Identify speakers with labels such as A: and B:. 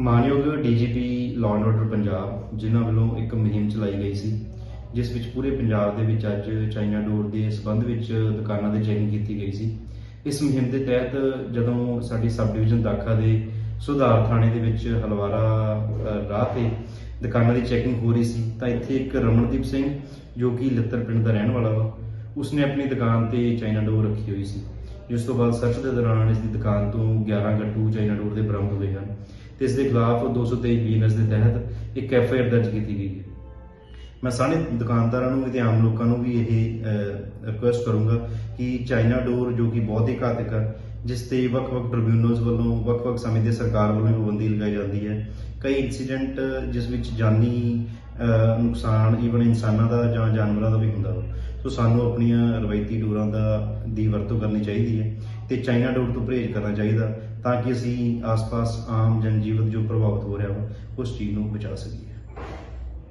A: ਮਾਨਯੋਗ DGP law and order Punjab, ਜਿਨ੍ਹਾਂ ਵੱਲੋਂ ਇੱਕ ਮੁਹਿੰਮ ਚਲਾਈ ਗਈ ਸੀ, ਜਿਸ ਵਿੱਚ ਪੂਰੇ ਪੰਜਾਬ ਦੇ ਵਿੱਚ ਅੱਜ ਚਾਈਨਾ ਡੋਰ ਦੇ ਸਬੰਧ ਵਿੱਚ ਦੁਕਾਨਾਂ ਦੀ ਚੈਕਿੰਗ ਕੀਤੀ ਗਈ ਸੀ। ਇਸ ਮੁਹਿੰਮ ਦੇ ਤਹਿਤ ਜਦੋਂ ਸਾਡੀ ਸਬ ਡਿਵੀਜ਼ਨ ਦਾਖਾ ਦੇ ਸੁਧਾਰ ਥਾਣੇ ਦੇ ਵਿੱਚ ਹਲਵਾਰਾ ਰਾਹ ਤੇ ਦੁਕਾਨਾਂ ਦੀ ਚੈਕਿੰਗ ਹੋ ਰਹੀ ਸੀ, ਤਾਂ ਇੱਥੇ ਇੱਕ ਰਮਨਦੀਪ ਸਿੰਘ, ਜੋ ਕਿ ਲੱਤਰ ਪਿੰਡ ਦਾ ਰਹਿਣ ਵਾਲਾ ਵਾ, ਉਸਨੇ ਆਪਣੀ ਦੁਕਾਨ ਤੇ ਚਾਈਨਾ ਡੋਰ ਰੱਖੀ ਹੋਈ ਸੀ। ਜਿਸ ਤੋਂ ਬਾਅਦ ਸਰਚ ਦੇ ਦੌਰਾਨ ਇਸ ਦੀ ਦੁਕਾਨ ਤੋਂ 11 ਗੱਟੂ ਚਾਈਨਾ ਡੋਰ ਦੇ ਬਰਾਮਦ ਹੋਏ ਹਨ। ਤੇ ਇਸ ਦੇ ਖਿਲਾਫ 223 ਬੀਐਨਐਸ ਦੇ ਤਹਿਤ ਇੱਕ ਐੱਫ ਆਈ ਆਰ ਦਰਜ ਕੀਤੀ ਗਈ ਹੈ। ਮੈਂ ਸਾਰੇ ਦੁਕਾਨਦਾਰਾਂ ਨੂੰ ਵੀ ਤੇ ਆਮ ਲੋਕਾਂ ਨੂੰ ਵੀ ਇਹ ਰਿਕੁਐਸਟ ਕਰੂੰਗਾ ਕਿ ਚਾਈਨਾ ਡੋਰ ਜੋ ਕਿ ਬਹੁਤ ਹੀ ਘਾਤਕ ਹੈ, ਜਿਸ ਤੇ ਵੱਖ-ਵੱਖ ਟ੍ਰਿਬਿਊਨਲਸ ਵੱਲੋਂ, ਵੱਖ-ਵੱਖ ਸਮੇਂ ਦੇ ਸਰਕਾਰ ਵੱਲੋਂ ਪਾਬੰਦੀ ਲਗਾਈ ਜਾਂਦੀ ਹੈ। ਕਈ ਇਨਸੀਡੈਂਟ ਜਿਸ ਵਿੱਚ ਜਾਨੀ ਨੁਕਸਾਨ ਈਵਨ ਇਨਸਾਨਾਂ ਦਾ ਜਾਂ ਜਾਨਵਰਾਂ ਦਾ ਵੀ ਹੁੰਦਾ ਵਾ। ਸੋ ਸਾਨੂੰ ਆਪਣੀਆਂ ਰਵਾਇਤੀ ਡੋਰਾਂ ਦਾ, ਦੀ ਵਰਤੋਂ ਕਰਨੀ ਚਾਹੀਦੀ ਹੈ ਤੇ ਚਾਈਨਾ ਡੋਰ ਤੋਂ ਪਰਹੇਜ਼ ਕਰਨਾ ਚਾਹੀਦਾ। ਤਾਂ ਕਿ ਅਸੀਂ ਆਸ-ਪਾਸ ਆਮ ਜਨਜੀਵਨ ਜੋ ਪ੍ਰਭਾਵਿਤ ਹੋ ਰਿਹਾ ਵਾ ਉਸ ਚੀਜ਼ ਨੂੰ ਬਚਾ ਸਕੀਏ।